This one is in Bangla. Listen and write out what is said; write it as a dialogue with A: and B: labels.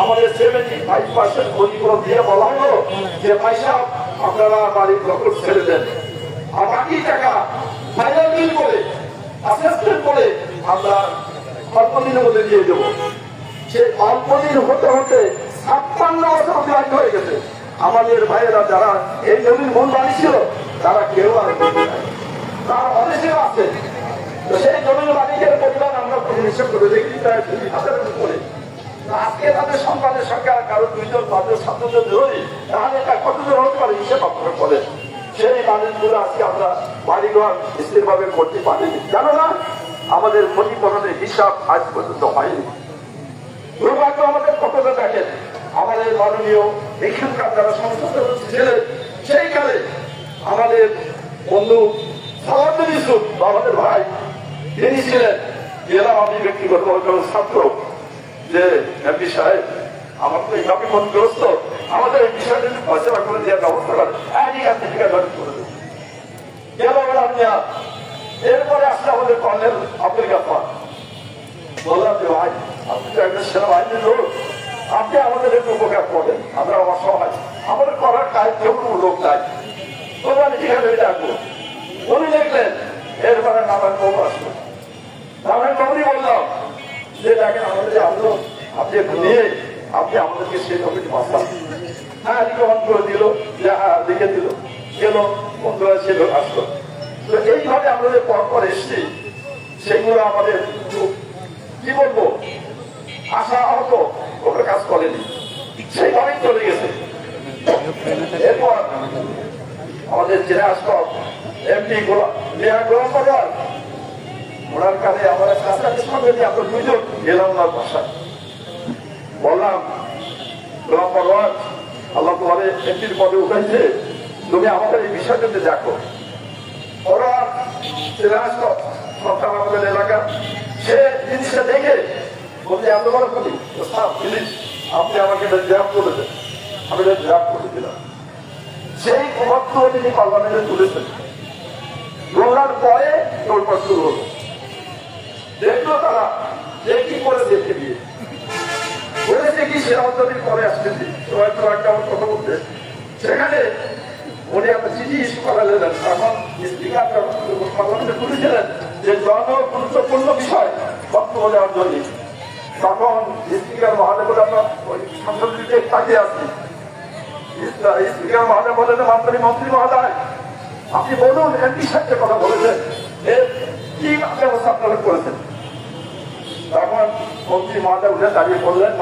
A: আমাদের সেভেন্টি ফাইভ পার্সেন্ট ক্ষতিপূরণ দিয়ে বলা হলো যে পয়সা আপনারা বাড়ির দখল ছেড়ে দেন। আর বাকি টাকা করে করে আমরা অল্প দিনের মধ্যে দিয়ে দেবো। হতে হতে হয়ে গেছে। আমাদের ভাইয়েরা যারা এই জমির বাড়ি ছিল, তারা কেউ আর অনেকেও আছে। তো সেই জমির মালিকের পরিমাণ আমরা হিসেব করে দেখি, প্রায় দুই উপরে। আজকে তাদের সন্তানের সরকার কারও দুইজন সাতজন ধরি তাহলে এটা কতজন হতে পারে? হিসেব আপনারা করেন সেই মানুষগুলো আজকে আমরা বাড়িঘর স্থিরভাবে করতে পারিনি। জানো না, আমাদের ক্ষতিপূরণের হিসাব আজ পর্যন্ত হয়নি। দুর্ভাগ্য আমাদের কতটা দেখেন, আমাদের মাননীয় এখানকার যারা সংসদ সদস্য সেই সেইকালে আমাদের বন্ধু সালামুল ইউসুফ আমাদের ভাই, তিনি ছিলেন এলাম আমি ব্যক্তিগত ছাত্র। যে এমপি সাহেব আমার তো এইভাবে আমাদের এই করে দেওয়ার ব্যবস্থা করে। করে দেবো গেল এরপরে আসলে আমাদের কর্নেল আব্দুল গাফার বললাম যে, ভাই, আপনি তো একজন সেনাবাহিনীর লোক। আপনি আমাদের একটু উপকার করেন, আমরা অসহায়। আমাদের করার কাজ কেউ কোনো লোক নাই আমি যেখানে ডাকবো। উনি দেখলেন এরপরে নারায়ণ বাবু আসলো নারায়ণ বললাম যে দেখেন আমাদের যে আপনি একটু আপনি আমাদেরকে সেই কমিটি বাঁচান হ্যাঁ গ্রহণ করে দিল লিখে দিল। গেল, বন্ধুরা লোক আসলো। তো এইভাবে আমরা যে পর পর এসছি, সেগুলো আমাদের কি বলব? আশা আহত ওটা কাজ করেনি। সেইভাবেই চলে গেছে। এরপর আমাদের জেলা আসক এমপি মেয়া গ্রহণ করার ওনার কাছে আমাদের কাছাকাছি নিয়ে আমরা দুজন গেলাম ওনার বাসায়। বললাম আল্লাহ তোমার এমপির পদে উঠাইছে, তুমি আমাদের এই বিষয়টাতে দেখো। ওরা এলাকা, সে দেখে আপনি আমাকে করে আমি করে দিলাম। সেই মুহূর্ত তিনি পার্লামেন্টে তুলেছেন। তোলার পরে তোলপা শুরু হলো। দেখল তারা যে কি করে দেখে দিয়ে বলেছে কি, সে অন্তদিন পরে আসতেছি কথা বলতে। সেখানে মহাদেব আমরা ওই সংসদ তাকিয়ে আছি। মহাদেব বলেন মন্ত্রী মন্ত্রী মহোদয়, আপনি বলুন, এমপি সাহেবের কথা বলেছেন। এর কি ব্যবস্থা আপনারা করেছেন? মন্ত্রী মহাদেব উঠে দাঁড়িয়ে বললেন